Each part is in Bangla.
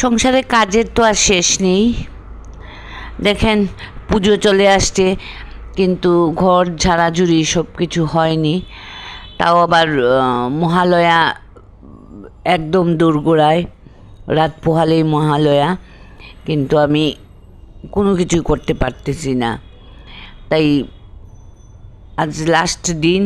সংসারে কাজের তো আর শেষ নেই। দেখেন, পুজো চলে আসছে, কিন্তু ঘর ঝাড়াঝুড়ি সব কিছু হয়নি। তাও আবার মহালয়া একদম দোরগোড়ায়, রাত পোহালেই মহালয়া, কিন্তু আমি কোনো কিছুই করতে পারতেছি না। তাই আজ লাস্ট দিন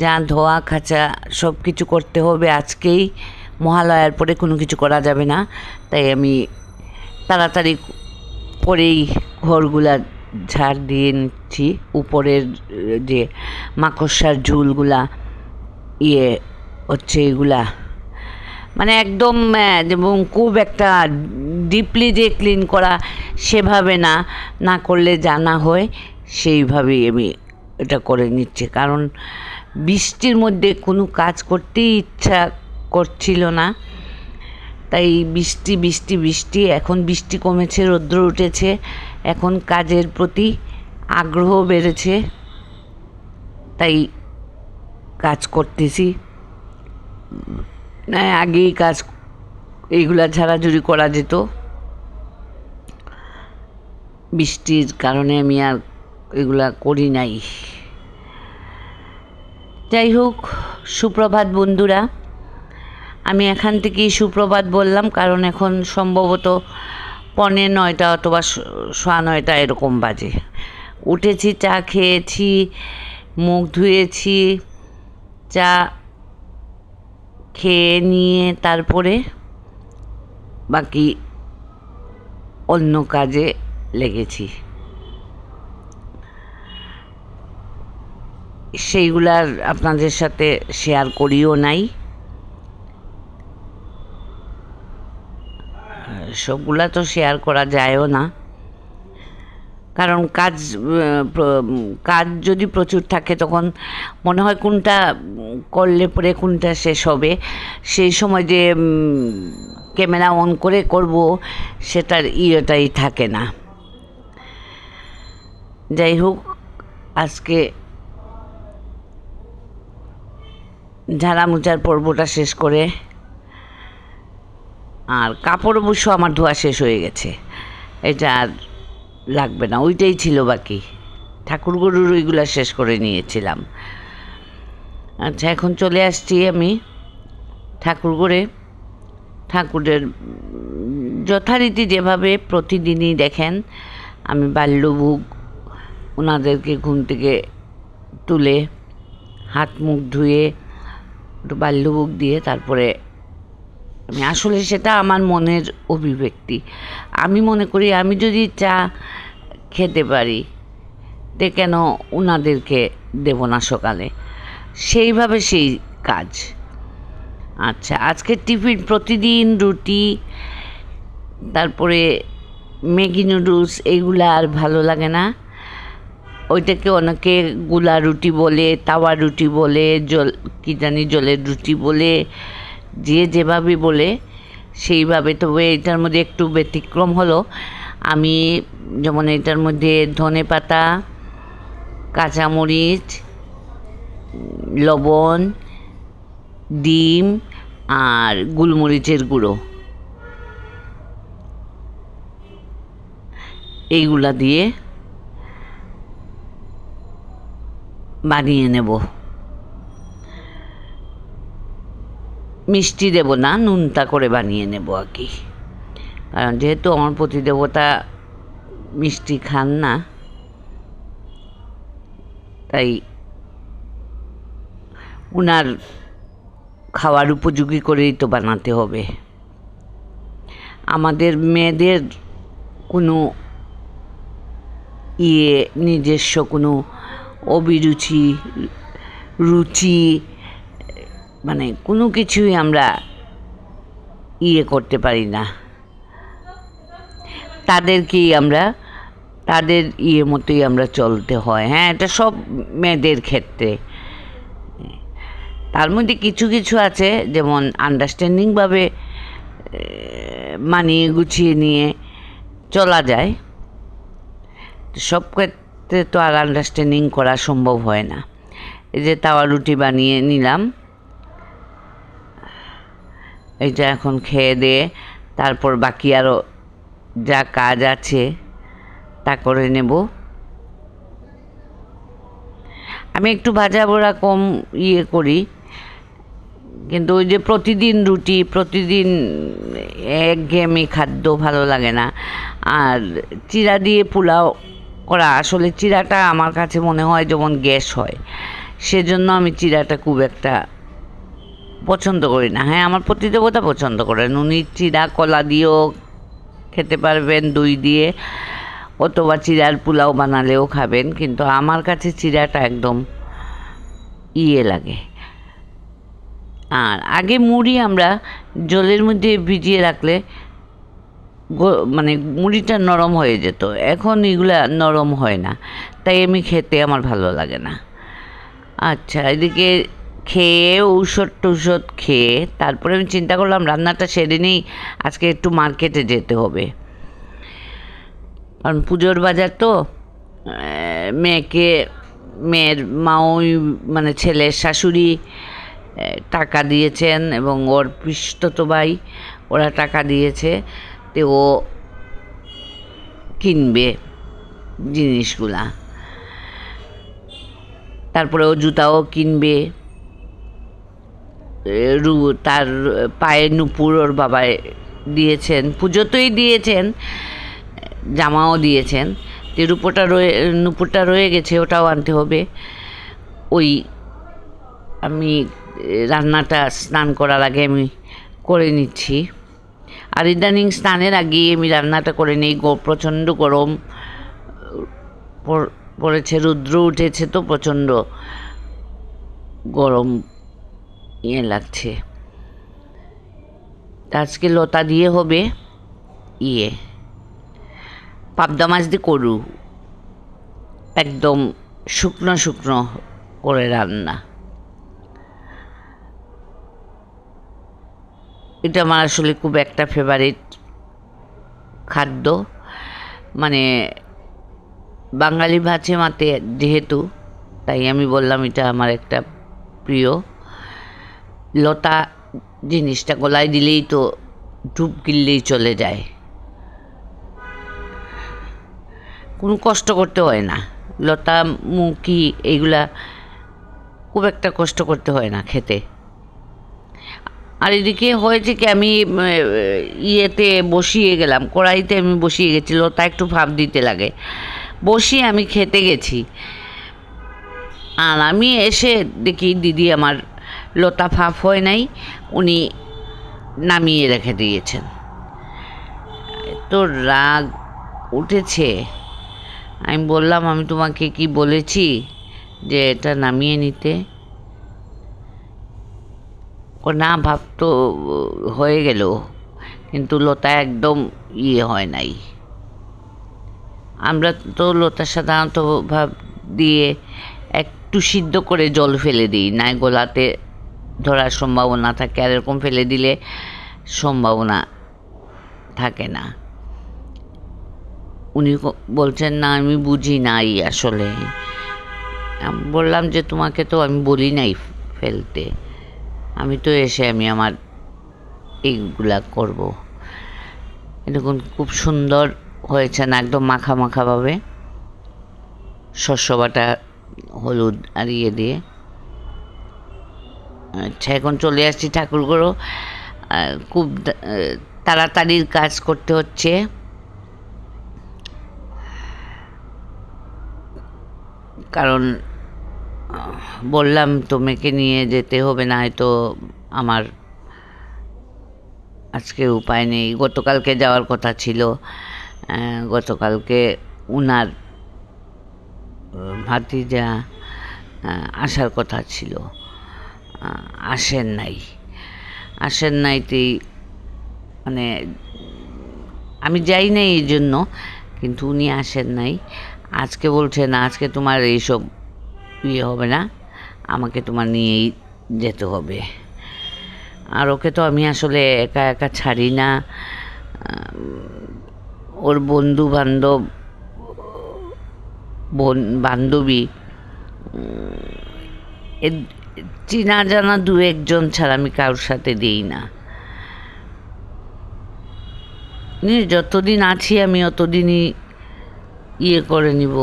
যা ধোয়া খাঁচা সব কিছু করতে হবে আজকেই। মহালয়ার পরে কোনো কিছু করা যাবে না। তাই আমি তাড়াতাড়ি করেই ঘরগুলা ঝাড় দিয়ে নিচ্ছি। উপরের যে মাকড়সার ঝুলগুলা ইয়ে হচ্ছে এগুলা। মানে একদম যেমন খুব একটা ডিপলি যে ক্লিন করা সেভাবে না না করলে জানা হয়, সেইভাবেই আমি এটা করে নিচ্ছি। কারণ বৃষ্টির মধ্যে কোনো কাজ করতেই ইচ্ছা করছিল না। তাই বৃষ্টি বৃষ্টি বৃষ্টি, এখন বৃষ্টি কমেছে, রৌদ্র উঠেছে, এখন কাজের প্রতি আগ্রহ বেড়েছে। তাই কাজ করতেছি। না, আগেই কাজ এইগুলা ঝাড়াঝুড়ি করা যেত, বৃষ্টির কারণে আমি আর এগুলা করি নাই। যাই হোক, সুপ্রভাত বন্ধুরা। আমি এখান থেকেই সুপ্রভাত বললাম, কারণ এখন সম্ভবত পনে নয়টা অথবা সোয়া নয়টা এরকম বাজে। উঠেছি, চা খেয়েছি, মুখ ধুয়েছি, চা খেয়ে নিয়ে তারপরে বাকি অন্য কাজে লেগেছি। সেইগুলার আপনাদের সাথে শেয়ার করিও নাই। সবগুলা তো শেয়ার করা যায়ও না। কারণ কাজ কাজ যদি প্রচুর থাকে তখন মনে হয় কোনটা করলে পরে কোনটা শেষ হবে। সেই সময় যে ক্যামেরা অন করে করব সেটার ইয়েটাই থাকে না। যাই হোক, আজকে ঝাড়া মোচার পর্বটা শেষ করে আর কাপড় অবশ্য আমার ধোয়া শেষ হয়ে গেছে। এটা আর লাগবে না, ওইটাই ছিল বাকি। ঠাকুর গরুর ওইগুলা শেষ করে নিয়েছিলাম। আচ্ছা এখন চলে আসছি আমি ঠাকুর করে ঠাকুরের যথারীতি যেভাবে প্রতিদিনই দেখেন, আমি বাল্যভোগ ওনাদেরকে ঘুম থেকে তুলে হাত মুখ ধুয়ে একটু বাল্যভোগ দিয়ে তারপরে আসলে সেটা আমার মনের অভিব্যক্তি। আমি মনে করি আমি যদি চা খেতে পারি, তে কেন ওনাদেরকে দেব না সকালে? সেইভাবে সেই কাজ। আচ্ছা আজকে টিফিন প্রতিদিন রুটি, তারপরে ম্যাগি নুডলস এইগুলা আর ভালো লাগে না। ওইটাকে অনেকে গুলা রুটি বলে, তাওয়া রুটি বলে, জল, কি জানি, জলের রুটি বলে যে যেভাবে বলে, সেইভাবে। তবে এটার মধ্যে একটু ব্যতিক্রম হলো, আমি যেমন এটার মধ্যে ধনে পাতা, কাঁচামরিচ, লবণ, ডিম আর গোলমরিচের গুঁড়ো। এইগুলা দিয়ে বানিয়ে নেব। মিষ্টি দেব না, নুনটা করে বানিয়ে নেব আর কি। কারণ যেহেতু আমার প্রতিদেবতা মিষ্টি খান না, তাই উনার খাওয়ার উপযোগী করেই তো বানাতে হবে। আমাদের মেয়েদের কোনো ইয়ে নিজস্ব কোনো অভিরুচি, রুচি মানে কোনো কিছুই আমরা ইয়ে করতে পারি না। তাদেরকেই আমরা, তাদের ইয়ে মতোই আমরা চলতে হয়। হ্যাঁ এটা সব মেয়েদের ক্ষেত্রে। তার মধ্যে কিছু কিছু আছে, যেমন আন্ডারস্ট্যান্ডিংভাবে মানিয়ে গুছিয়ে নিয়ে চলা যায়। সব ক্ষেত্রে তো আর আন্ডারস্ট্যান্ডিং করা সম্ভব হয় না। এই যে তাওয়া রুটি বানিয়ে নিলাম। এইটা এখন খেয়ে দিয়ে তারপর বাকি আরও যা কাজ আছে তা করে নেব। আমি একটু ভাজা পোড়া কম ইয়ে করি, কিন্তু ওই যে প্রতিদিন রুটি, প্রতিদিন একঘেয়েমি খাদ্য ভালো লাগে না। আর চিরা দিয়ে পোলাও করা, আসলে চিরাটা আমার কাছে মনে হয় যেমন গ্যাস হয়, সেজন্য আমি চিরাটা খুব একটা পছন্দ করি না। হ্যাঁ আমার প্রতিদেবতা পছন্দ করেন। উনি চিরা কলা দিয়েও খেতে পারবেন, দই দিয়ে। অথবা চিরার পোলাও বানালেও খাবেন, কিন্তু আমার কাছে চিরাটা একদম ইয়ে লাগে। আর আগে মুড়ি আমরা জলের মধ্যে ভিজিয়ে রাখলে মানে মুড়িটা নরম হয়ে যেত। এখন এগুলা নরম হয় না। তাই আমি খেতে আমার ভালো লাগে না। আচ্ছা এদিকে খেয়ে, ঔষধ টৌষধ খেয়ে, তারপরে আমি চিন্তা করলাম রান্নাটা সেরে নিই, আজকে একটু মার্কেটে যেতে হবে। কারণ পুজোর বাজার তো মেয়েকে, মেয়ের মাওই মানে ছেলের শাশুড়ি টাকা দিয়েছেন এবং ওর পিস্তত ভাই, ওরা টাকা দিয়েছে, তো ও কিনবে জিনিসগুলা। তারপরে ও জুতাও কিনবে। রু, তার, পায়ে নুপুর ওর বাবায় দিয়েছেন, পুজোতেই দিয়েছেন, জামাও দিয়েছেন। যে রূপোটা রয়ে, নুপুরটা রয়ে গেছে, ওটাও আনতে হবে। ওই আমি রান্নাটা স্নান করার আগে আমি করে নিচ্ছি। আর ইদানিং স্নানের আগেই আমি রান্নাটা করে নিই, গো- প্রচণ্ড গরম। পড়- পড়েছে, রুদ্র উঠেছে তো প্রচণ্ড গরম। ইয়ে লাগছে। আজকে লতা দিয়ে হবে ইয়ে। পাবদা মাছ দিয়ে করু একদম শুকনো শুকনো করে রান্না। এটা আমার আসলে খুব একটা ফেভারিট খাদ্য। মানে বাঙালি ভাতে মাতে যেহেতু, তাই আমি বললাম এটা আমার একটা প্রিয়। লতা জিনিসটা গলায় দিলেই তো ডুব গিললেই চলে যায়। কোনো কষ্ট করতে হয় না। লতা মুখি এইগুলা খুব একটা কষ্ট করতে হয় না খেতে। আর এদিকে হয়েছে কি, আমি ইয়েতে বসিয়ে গেলাম, কড়াইতে আমি বসিয়ে গেছি, লতা একটু ভাপ দিতে লাগে। বসিয়ে আমি খেতে গেছি। আর আমি এসে দেখি দিদি আমার লতা ফাঁপ হয় নাই, উনি নামিয়ে রেখে দিয়েছেন। তো রাগ উঠেছে? আমি বললাম, আমি তোমাকে কি বলেছি যে এটা নামিয়ে নিতে? ও না ভাব তো, হয়ে গেল, কিন্তু লতা একদম ইয়ে হয় নাই। আমরা তো লতা সাধারণত ভাব দিয়ে একটু সিদ্ধ করে জল ফেলে দিই, নাই গোলাতে ধরার সম্ভাবনা থাকে আর এরকম ফেলে দিলে সম্ভাবনা থাকে না। উনি বলছেন, না, আমি বুঝি নাই আসলে। বললাম যে, তোমাকে তো আমি বলি নাই ফেলতে। আমি তো এসে আমি আমার এইগুলা করব। এরকম খুব সুন্দর হয়েছে না, একদম মাখা মাখাভাবে। শস্য বাটা, হলুদ আর ইয়ে দিয়ে। আচ্ছা এখন চলে আসছি ঠাকুরগুলো খুব তাড়াতাড়ির কাজ করতে হচ্ছে। কারণ বললাম তো মেয়েকে নিয়ে যেতে হবে না হয়তো আমার আজকে উপায় নেই। গতকালকে যাওয়ার কথা ছিল। গতকালকে উনার ভাতিজা আসার কথা ছিল। আসেন নাই। আসেন নাইতেই মানে আমি যাই নাই এই জন্য, কিন্তু উনি আসেন নাই। আজকে বলছে না আজকে তোমার এইসব ইয়ে হবে না, আমাকে তোমার নিয়েই যেতে হবে। আর ওকে তো আমি আসলে একা একা ছাড়ি না। ওর বন্ধু বান্ধব বোন বান্ধবী চেনা জানা দু একজন ছাড়া আমি কারোর সাথে দিই না। যতদিন আছি আমি অতদিনই ইয়ে করে নিব।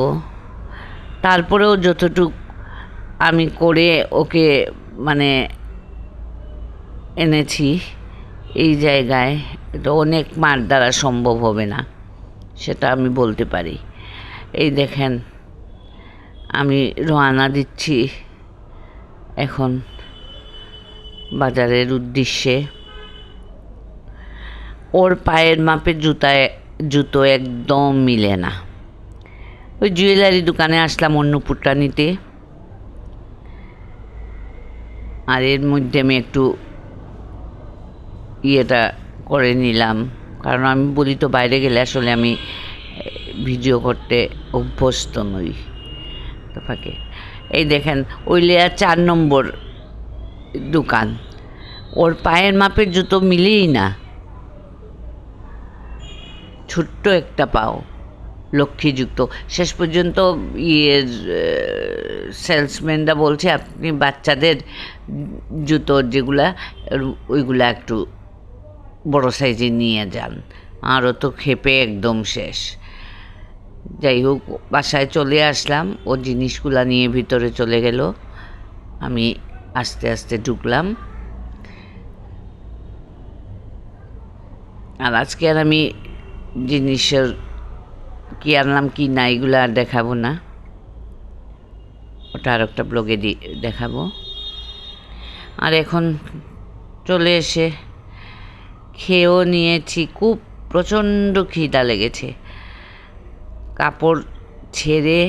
তারপরেও যতটুক আমি করে ওকে মানে এনেছি এই জায়গায়, এটা অনেক মার দ্বারা সম্ভব হবে না, সেটা আমি বলতে পারি। এই দেখেন, আমি রওনা দিচ্ছি। এখন বাজারের উদ্দেশ্যে। ওর পায়ের মাপে জুতায়, জুতো একদম মিলে না। ওই জুয়েলারি দোকানে আসলাম অন্নপুরটা নিতে। আর এর মধ্যে আমি একটু ইয়েটা করে নিলাম। কারণ আমি বলি তো, বাইরে গেলে আসলে আমি ভিডিও করতে অভ্যস্ত নই। তো ফাঁকে। এই দেখেন ওই লেয়ার চার নম্বর দোকান। ওর পায়ের মাপের জুতো মিলেই না। ছোট্ট একটা পাও, লক্ষ্মীযুক্ত। শেষ পর্যন্ত ইয়ের সেলসম্যানরা বলছে, আপনি বাচ্চাদের জুতো যেগুলা, ওইগুলা একটু বড় সাইজে নিয়ে যান। আরও তো খেপে একদম শেষ। যাই হোক, বাসায় চলে আসলাম। ও জিনিসগুলা নিয়ে ভিতরে চলে গেল। আমি আস্তে আস্তে ঢুকলাম। আর আজকে আর আমি জিনিসের কি আনলাম, কি না, এগুলো আর দেখাবো না। ওটা আর একটা ব্লগে দেখাবো। আর এখন চলে এসে খেয়েও নিয়েছি। খুব প্রচণ্ড খিদা লেগেছে। কাপড় ছেড়ে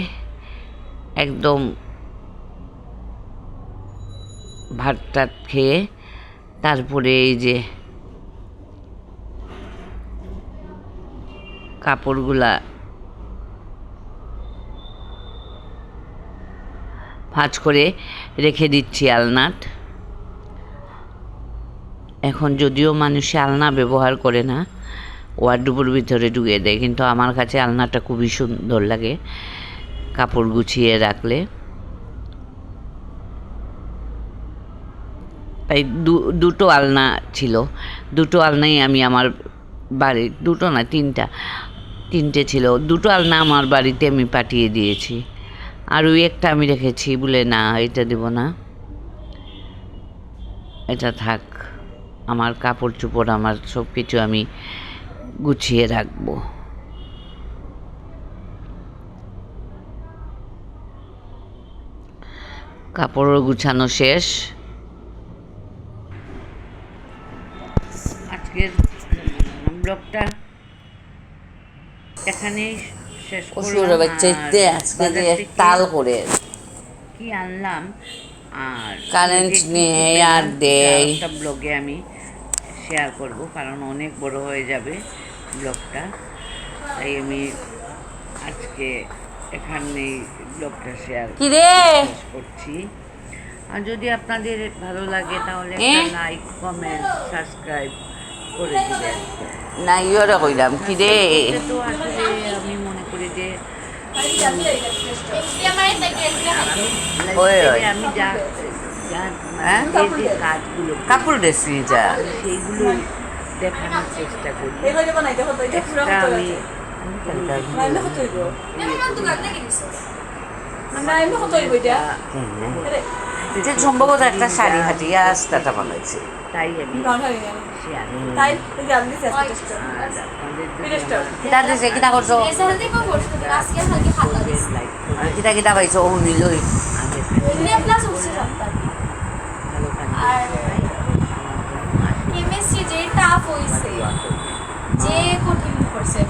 একদম ভাত টাত খেয়ে তারপরে এই যে কাপড়গুলা ভাঁজ করে রেখে দিচ্ছি আলনাট। এখন যদিও মানুষে আলনা ব্যবহার করে না ওয়ার্ডুবুর ভিতরে ঢুকে দেয়। কিন্তু আমার কাছে আলনাটা খুবই সুন্দর লাগে। কাপড় গুছিয়ে রাখলে। তাই দুটো আলনা ছিল। দুটো আলনাই আমি আমার বাড়ি দুটো না, তিনটা, তিনটে ছিল। দুটো আলনা আমার বাড়িতে আমি পাঠিয়ে দিয়েছি। আর ওই একটা আমি রেখেছি, বলে না, এটা দেব না। এটা থাক। আমার কাপড় চোপড়, আমার সব কিছু আমি গুছিয়ে রাখব। কাপড়ও গুছানো শেষ। আজকের ব্লগটা এখানেই শেষ করলাম। আজকে যে তাল করে কি আনলাম? আর নিজে নেই আর দেয়। সেটা ব্লগে আমি শেয়ার করব কারণ অনেক বড় হয়ে যাবে। ব্লগটা তাই আমি আজকে এখানে ব্লগটা শেয়ার কি রে করছি আর যদি আপনাদের ভালো লাগে তাহলে? লাইক কমেন্ট সাবস্ক্রাইব করে দিবেন না ইয়রে কইলাম কি রে তো আসলে আমি মনে করি যে আমি। যা যা হ্যাঁ? কাজগুলো কাপড় ডেসি যা সেইগুলো দেখানোর চেষ্টা করি। আমি সম্ভবত একটা শাড়ি হাটিয়ে আস্তাটা বানাইছে। তাই আমি। করছ? কিতা কিতা পাইছো? ও নিলই। আর আমার জন্য আশীর্বাদ কেমিস্ট্রি যে টাফ হইছে। যে কঠিন করছে।